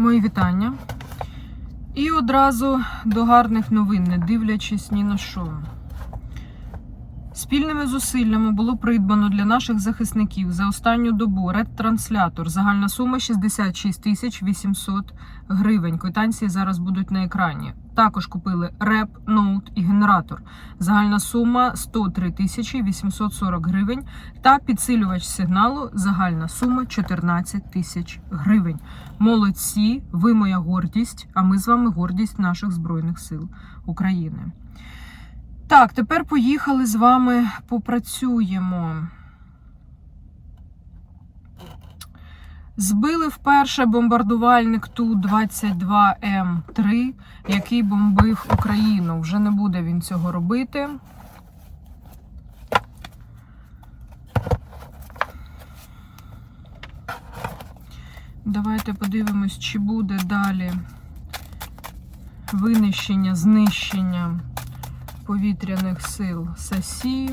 Мої вітання. І одразу до гарних новин, не дивлячись ні на що. Спільними зусиллями було придбано для наших захисників за останню добу редтранслятор. Загальна сума 66 тисяч 800 гривень. Квитанції зараз будуть на екрані. Також купили реп, ноут і генератор. Загальна сума 103 тисячі 840 гривень. Та підсилювач сигналу. Загальна сума 14 тисяч гривень. Молодці, ви моя гордість, а ми з вами гордість наших Збройних сил України. Так, тепер поїхали з вами попрацюємо. Збили вперше бомбардувальник Ту-22М3, який бомбив Україну. Вже не буде він цього робити. Давайте подивимось, чи буде далі винищення, знищення повітряних сил САСІ.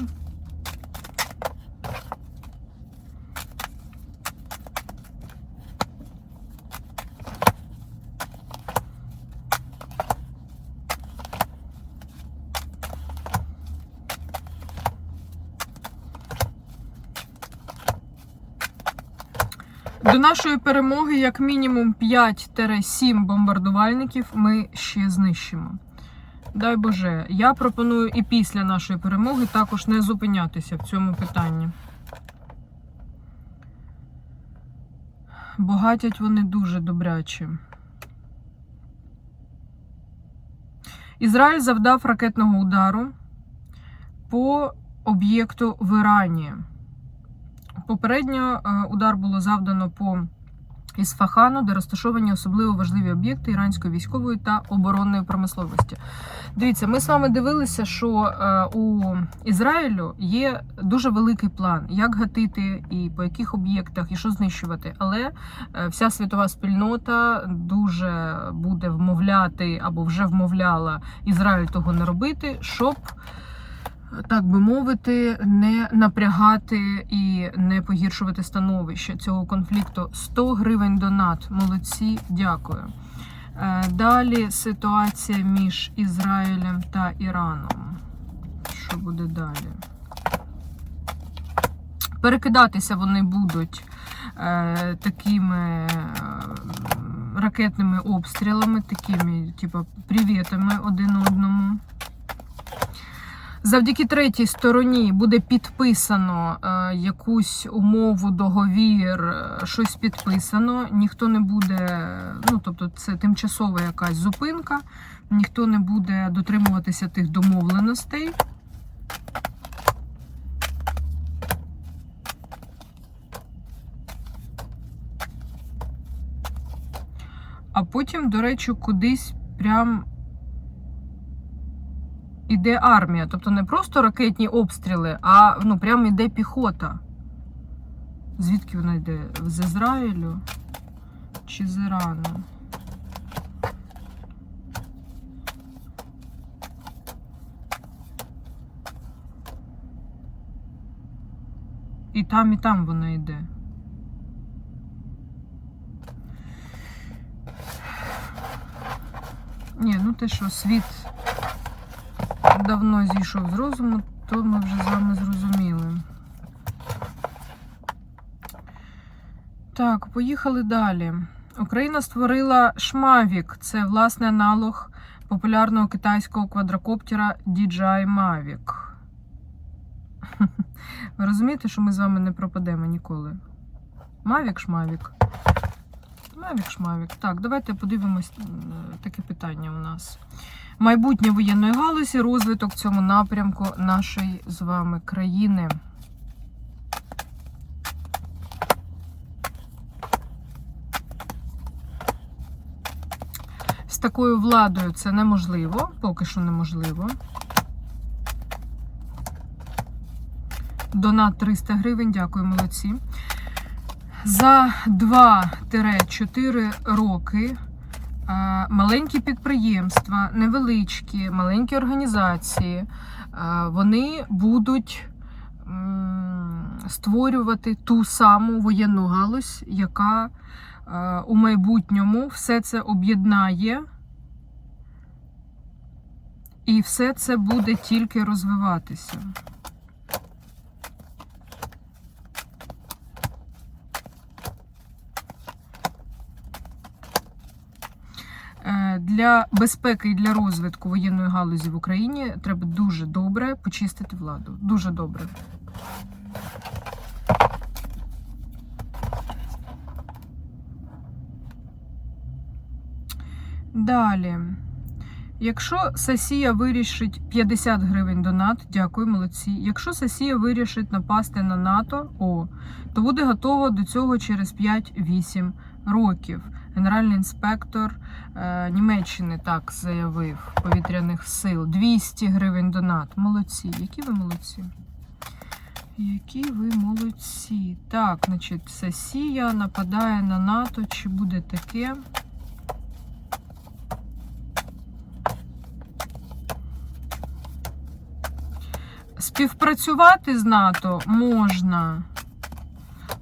До нашої перемоги, як мінімум 5-7 бомбардувальників, ми ще знищимо. Дай Боже, я пропоную і після нашої перемоги також не зупинятися в цьому питанні. Богатять вони дуже добряче. Ізраїль завдав ракетного удару по об'єкту в Ірані. Попередньо е, удар було завдано по Ісфахану, де розташовані особливо важливі об'єкти іранської військової та оборонної промисловості. Дивіться, ми з вами дивилися, що е, у Ізраїлю є дуже великий план, як гатити і по яких об'єктах, і що знищувати. Але е, вся світова спільнота дуже буде вмовляти або вже вмовляла Ізраїль того не робити, щоб так би мовити, не напрягати і не погіршувати становище цього конфлікту. 100 гривень донат. Молодці, дякую. Е, Далі ситуація між Ізраїлем та Іраном. Що буде далі? Перекидатися вони будуть е, такими е, ракетними обстрілами, такими, типу, привітами один одному. Завдяки третій стороні буде підписано е, якусь умову, договір, е, щось підписано. Ніхто не буде, ну тобто, це тимчасова якась зупинка, ніхто не буде дотримуватися тих домовленостей. А потім, до речі, кудись прям іде армія. Тобто не просто ракетні обстріли, а ну прям іде піхота. Звідки вона йде? З Ізраїлю чи з Ірану? І там, і там вона йде. Ні, ну те що, світ давно зійшов з розуму, то ми вже з вами зрозуміли. Так, поїхали далі. Україна створила Шмавік. Це власне аналог популярного китайського квадрокоптера DJI Mavic. Ви розумієте, що ми з вами не пропадемо ніколи? Мавік шмавік. Мавік шмавік. Так, давайте подивимось е, таке питання у нас. Майбутнє воєнної галузі, розвиток цьому напрямку нашої з вами країни. З такою владою це неможливо, поки що неможливо. Донат 300 гривень, дякую, молодці. За 2-4 роки маленькі підприємства, невеличкі, маленькі організації, вони будуть створювати ту саму воєнну галузь, яка у майбутньому все це об'єднає. І все це буде тільки розвиватися. Е, Для безпеки і для розвитку воєнної галузі в Україні треба дуже добре почистити владу. Дуже добре. Далі. Якщо Сесія вирішить 50 гривень донат, дякую, молодці. Якщо Сесія вирішить напасти на НАТО, о, то буде готово до цього через 5-8 років. Генеральний інспектор е, Німеччини так заявив повітряних сил. 200 гривень донат. Молодці. Які ви молодці? Які ви молодці. Так, значить, Сесія нападає на НАТО. Чи буде таке? Співпрацювати з НАТО можна,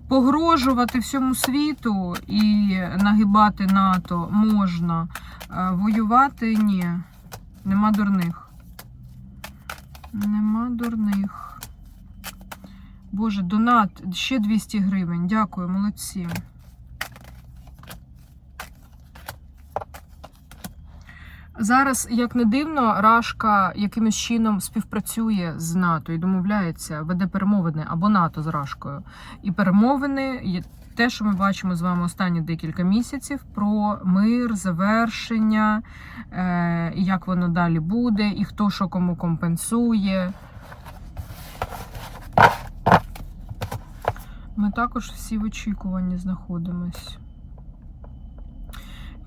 погрожувати всьому світу і нагибати НАТО можна. Е, Воювати ні. Нема дурних. Нема дурних. Боже, донат ще 200 гривень. Дякую, молодці. Зараз, як не дивно, Рашка якимось чином співпрацює з НАТО і домовляється, веде перемовини або НАТО з Рашкою. І перемовини є те, що ми бачимо з вами останні декілька місяців про мир, завершення, е, як воно далі буде, і хто що кому компенсує. Ми також всі в очікуванні знаходимось.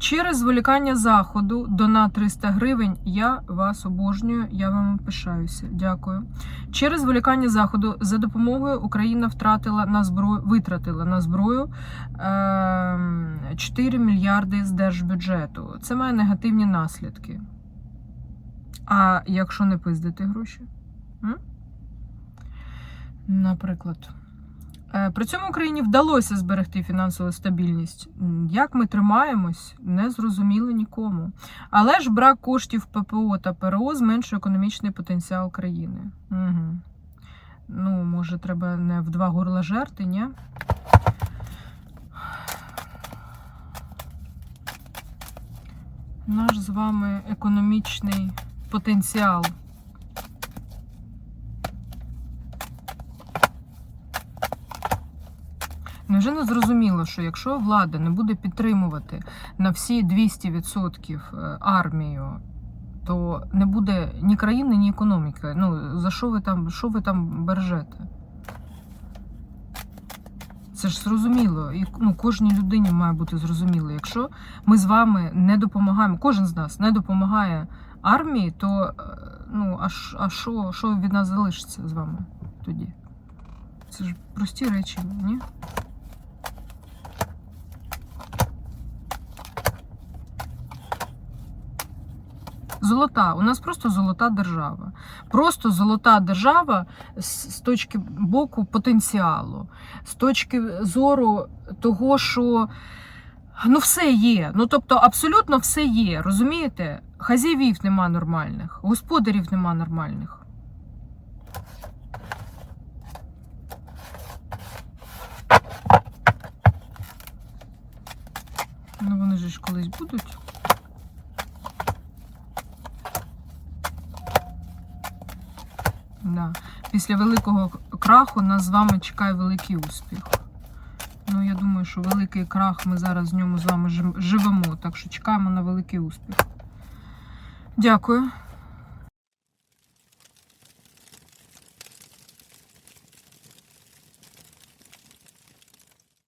Через зволікання заходу донат 300 гривень. Я вас обожнюю, я вам пишаюся. Дякую. Через зволікання заходу за допомогою Україна втратила на зброю, витратила на зброю е, 4 мільярди з держбюджету. Це має негативні наслідки. А якщо не пиздити гроші? М? Наприклад. Е, При цьому Україні вдалося зберегти фінансову стабільність. Як ми тримаємось, не зрозуміло нікому. Але ж брак коштів ППО та ПРО зменшує економічний потенціал країни. Угу. Ну, може, треба не в два горла жерти, ні? Наш з вами економічний потенціал. Невже не зрозуміло, що якщо влада не буде підтримувати на всі 200% е, армію, то не буде ні країни, ні економіки. Ну за що ви там, що ви там бережете? Це ж зрозуміло, і ну, кожній людині має бути зрозуміло. Якщо ми з вами не допомагаємо, кожен з нас не допомагає армії, то е, ну а що, що від нас залишиться з вами тоді? Це ж прості речі, ні? Золота, у нас просто золота держава. Просто золота держава з, точки боку потенціалу, з точки зору того, що ну все є. Ну тобто, абсолютно все є. Розумієте? Хазяївів нема нормальних, господарів нема нормальних. Ну вони ж колись будуть. Після великого краху нас з вами чекає великий успіх. Ну, я думаю, що великий крах ми зараз в ньому з вами живемо, так що чекаємо на великий успіх. Дякую.